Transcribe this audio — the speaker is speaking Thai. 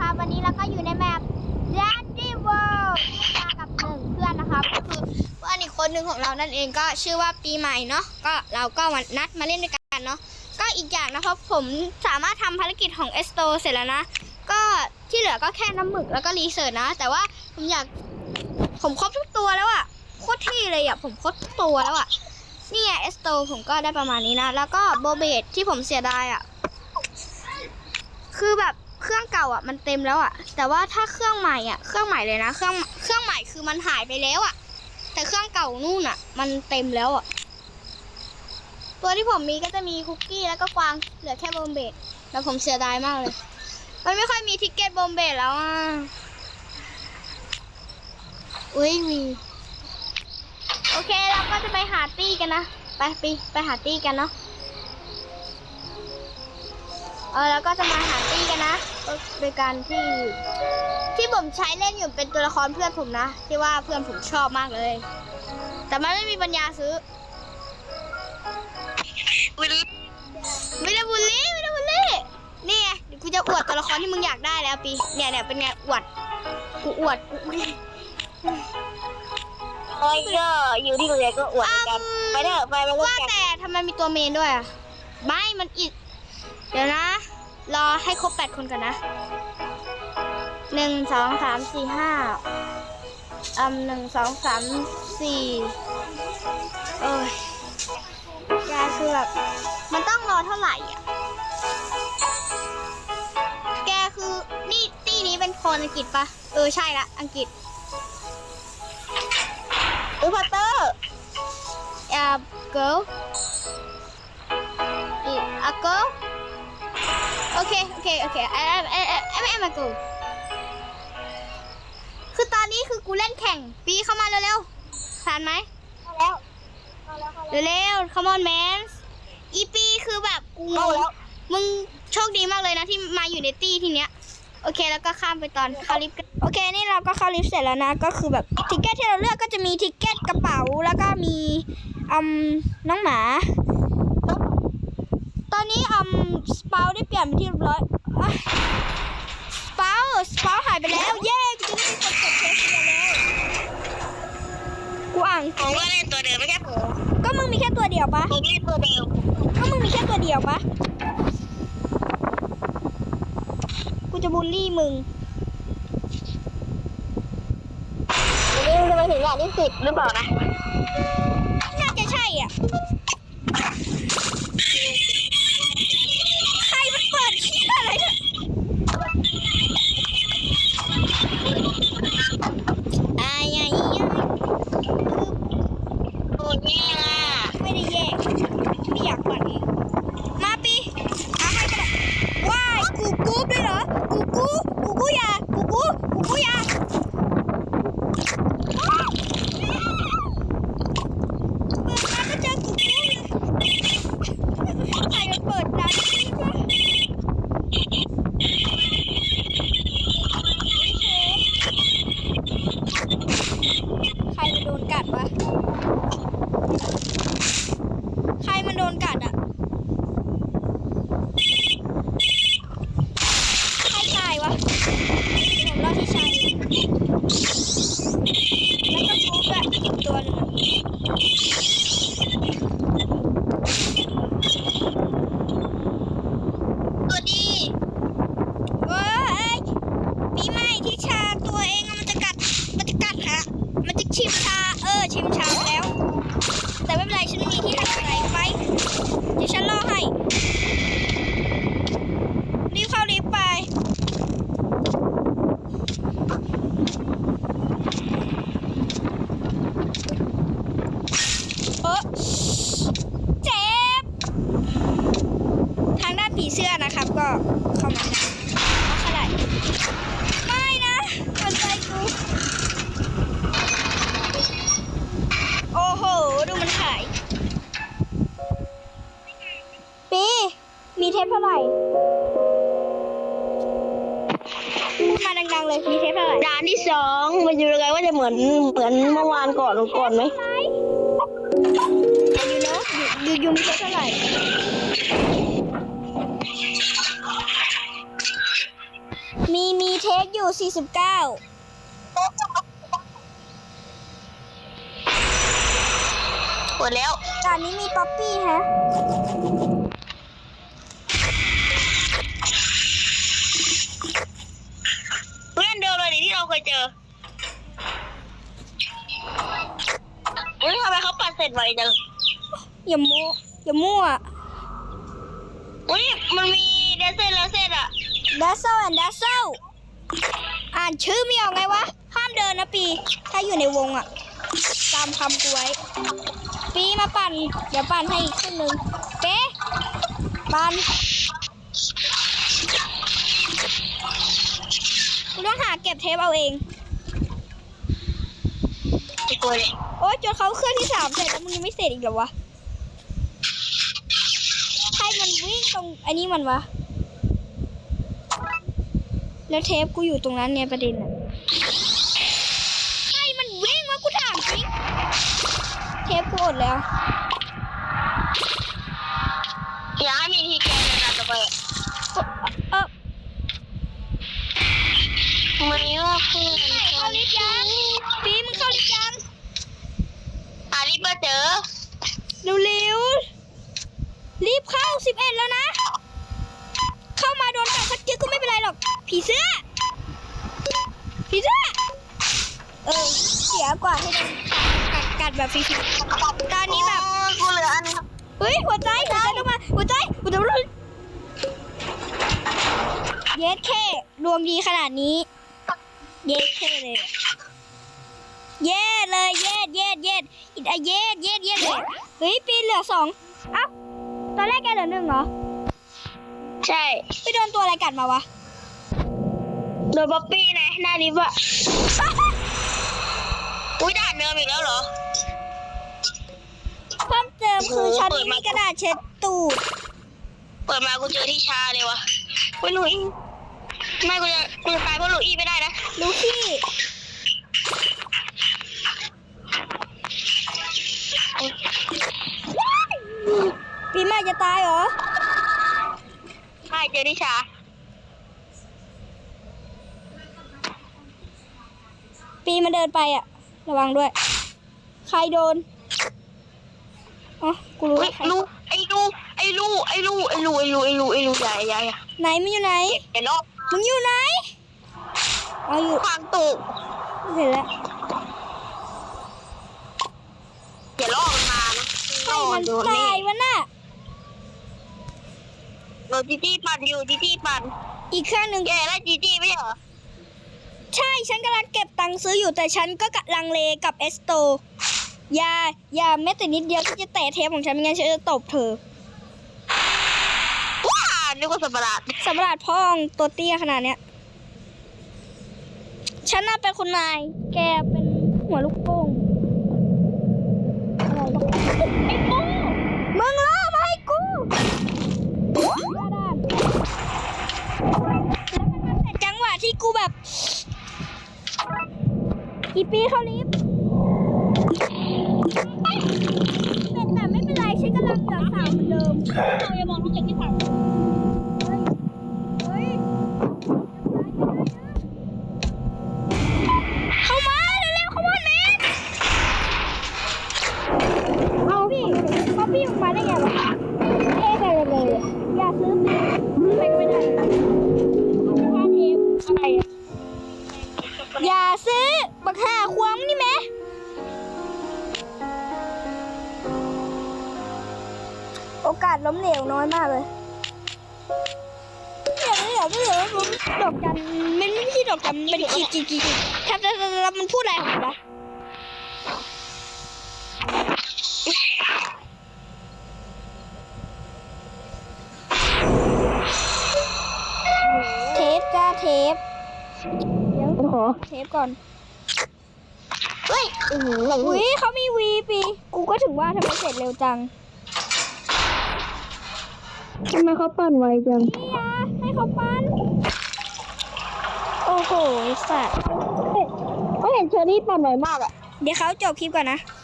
นะครับวันนี้เราก็อยู่ในแมป Daddy World มากับหนึ่งเพื่อนนะครับก็คือเพื่อนอีกคนหนึ่งของเรานั่นเองก็ชื่อว่าปีใหม่เนาะก็เราก็วันนัดมาเล่นด้วยกันเนาะก็อีกอย่างนะครับผมสามารถทำภารกิจของเอสโตเสร็จแล้วนะ ก็ที่เหลือก็แค่น้ำหมึกแล้วก็รีเสิร์ชนะ แต่ว่าผมอยากผมครบทุกตัวแล้วอะโคตรที่เลยอะผมครบทุกตัวแล้วอะนี่ไงเอสโตผมก็ได้ประมาณนี้นะ แล้วก็โบเบตที่ผมเสียดายอะคือแบบ เครื่องเก่าอะมันเต็มแล้วอะ แต่ว่าถ้าเครื่องใหม่อะเครื่องใหม่เลยนะเครื่องเครื่องใหม่คือมันหายไปแล้วอะ แต่เครื่องเก่านู่นอะ มันเต็มแล้วอะ ตัวที่ผมมีก็จะมีคุกกี้แล้วก็กวางเหลือแค่โบเบตแล้วผมเสียดายมากเลย มันไม่ค่อยมีทิกเก็ตโบมเบตแล้วอะอุ้ยมีโอเคเราก็จะไปหาตี้กันนะ ไปไปไปหาตี้กันเนาะ เออแล้วก็จะมาหาตี้กันนะก็โดยการที่ ที่ผมใช้เล่นอยู่เป็นตัวละครเพื่อนผมนะ ที่ว่าเพื่อนผมชอบมากเลย แต่มันไม่มีปัญญาซื้อวิลไม่ได้บูลลี่ไม่ได้บูลลี่นี่ไงเดี๋ยวกูจะอวดตัวละครที่มึงอยากได้แล้วปีเนี่ยเนี่ยเป็นไงอวดกูอวดกูอวดเอ้ยก็อยู่ที่โรงเรียนก็อวดเหมือนกันอืมไปเถอะไปไปเล่ว่านกันแต่ทำไมมีตัวเมนด้วยอะไม่มันอีก เดี๋ยวนะ รอให้ครบแปดคนก่อนนะหนึ่งสองสามสี่ห้าอืมหนึ่งสองสามสี่เอ้ยยาคือแบบมันต้องรอเท่าไหร่อะ แกคือนี่ตี้นี้เป็นคนอังกฤษปะเออใช่ละ อังกฤษเออพัตเตอร์ uh, girl. Eh, A girl? Okay, okay, okay. I, I, I, I, I'm a girl. คือตอนนี้คือกูเล่นแข่ง ปีเข้ามาเร็วๆผ่านไหมแล้วเร็วๆ come on man อีปีคือแบบกูงเข้างแล้วมึงโชคดีมากเลยนะที่มาอยู่ในตี้ทีเนี้ยโอเคแล้วก็ข้ามไปตอนเข้าลิฟต์กันโอเคนี่เราก็เข้าลิฟต์เสร็จแล้วนะก็คือแบบทิกเก็ตที่เราเลือกก็จะมีทิกเก็ตกระเป๋าแล้วก็มีอืมน้องหมา ตอนนี้อืม สปาได้เปลี่ยนเป็นที่เรียบร้อยสปาสปาหายไปแล้ว เย้กูจะได้เป็นคนกดเทสเดียวแล้วกูอ่านผมก็เล่นตัวเดิมไม่แค่ผมก็มึงมีแค่ตัวเดียวปะผมเล่นตัวเดิมก็มึงมีแค่ตัวเดียวปะกูจะบูลลี่มึงเล่นจะไปถึงอย่างที่สิบหรือเปล่านะน่าจะใช่อะาไหร่พูดมาดังๆเลยมีเทปเท่าไหร่ด่านที่สองมันอยู่ยังไงว่าจะเหมือนเหมือนเมื่อวานก่อนก่อนไหมอายุเนาะยูยูมีเทปเท่าไหร่มีมีคอยู่ 49หมดแล้วด่านนี้มีป๊อปปี้ฮะ เพื่อนเดิมเลยดิที่เราเคยเจอเฮ้ยทำไม เขาปัดเสร็จไวจังอย่าโมอย่ามั่วอุ้ยมันมีเดซเซนแล้วเซนอะ Dazzle and Dazzle อ่านชื่อไม่ออกไงวะ ห้ามเดินนะปี ถ้าอยู่ในวงอะตามคำกูไว้ปีมาปั่น เดี๋ยวปั่นให้อีกครึ่งหนึ่งเป๊ะปั่นกูต้องหาเก็บเทปเอาเอง ไอ้กลัวเลย โอ๊ยจนเขาเครื่องที่สามเสร็จแล้วมึงยังไม่เสร็จอีกเหรอวะให้มันวิ่งตรงอันนี้มันวะ แล้วเทปกูอยู่ตรงนั้นเนี่ยประเด็นอะให้มันวิ่งวะกูถามจริง เทปกูอดแล้ว อยากให้มีทีแกนนานๆต่อไปอะเออไม่ว่าเพื่อนเข้าลิฟต์ยังปีมึงเข้าลิฟต์ยัง หาลิปมาเจอเร็วๆรีบเข้าสิบเอ็ดแล้วนะ เข้ามาโดนกัดสักจึกก็ไม่เป็นไรหรอก ผีเสื้อ ผีเสื้อ เออ เสียกว่าให้โดนกัดกัดแบบฟรีๆตอนนี้แบบโอ้ยกูเหลืออันนึงเฮ้ยหัวใจหัวใจลงมาหัวใจหัวใจเลยเย็ดแค่รวมดีขนาดนี้ เย็ดแค่เลยอะ เย็ดเลยเย็ดเย็ดเย็ดอิดอะเย็ดเย็ดเย็ดเลยเฮ้ยปีนเหลือสองเอ้าตอนแรกแกเหลือหนึ่งเหรอใช่ไปโดนตัวอะไรกัดมาวะโดนบ๊อบบี้นะหน้าลิฟต์อะอุ้ยด่านเดิมอีกแล้วเหรอเพิ่มเติมคือโอ้โหฉันเปิดมามีกระดาษเช็ดตูดเปิดมากูเจอที่ชาเลยวะเฮ้ยหลุยไม่กูจะกูจะตายเพราะหลุยไม่ได้นะลูขี้ปีใหม่ จะตายเหรอใช่เจอที่ชา ปีมันเดินไปอะระวังด้วย ใครโดน อ๋อ กูรู้เฮ้ยใครลูไอ้ลูไอ้ลูไอ้ลูไอ้ลูไอ้ลูไอ้ลูไอ้ลูใหญ่ใหญ่อะไหนมันอยู่ไหนเห็นรอบมึงอยู่ไหนเอาอยู่ควางตูกเห็นแล้วอย่าล่อมันมานะใครล่อมันโดนตานี่ยวะน่ะ โดนจีจี้ปั่นอยู่จีจี้ปั่นอีกเครื่องหนึ่งแกไล่จีจี้ไม่ใช่เหรอ ใช่ฉันกำลังเก็บตังค์ซื้ออยู่แต่ฉันก็กำลังเลกับเอสโตอย่าอย่าแม้แต่นิดเดียวที่จะแตะเทปของฉันไม่งั้นฉันจะตบเธอว้านึกว่าสัตว์ประหลาดสำหรับพ่องตัวเตี้ยขนาดเนี้ยฉันน่ะเป็นคนนาย แกเป็นหัวลูกโป่งอะไรวะไอ้กูมึงล่อมาให้กูหน้าด้านแล้วมันมาเสร็จจังหวะที่ กูแบบอีปีเข้าลิฟต์เป็นแต่ไม่เป็นไรฉันกำลังเหลือสามเหมือนเดิมเราอย่ามองทุกอย่างที่ผ่าน ล้มเหลวน้อยมากเลยเดี๋ยวเดี๋ยวเดี๋ยวมันดอกจันมันไม่ใช่ดอกจันมันเป็นขีดขีดขีดถ้าถ้าถ้ามันพูดอะไรของมันวะเทปจ้าเทปเดี๋ยวโอ้โหเทปก่อนเฮ้ยอือหือหลังอุ้ยเขามีวีปี กูก็ถึงว่าทำไมเสร็จเร็วจัง ทำไมเขาปั่นไวจัง นี่ยาให้เขาปั้น โอ้โหไอ้สัตว์เขาเห็นเชอรี่ปั่นไวมากอะ เดี๋ยวเขาจบคลิปก่อนนะเ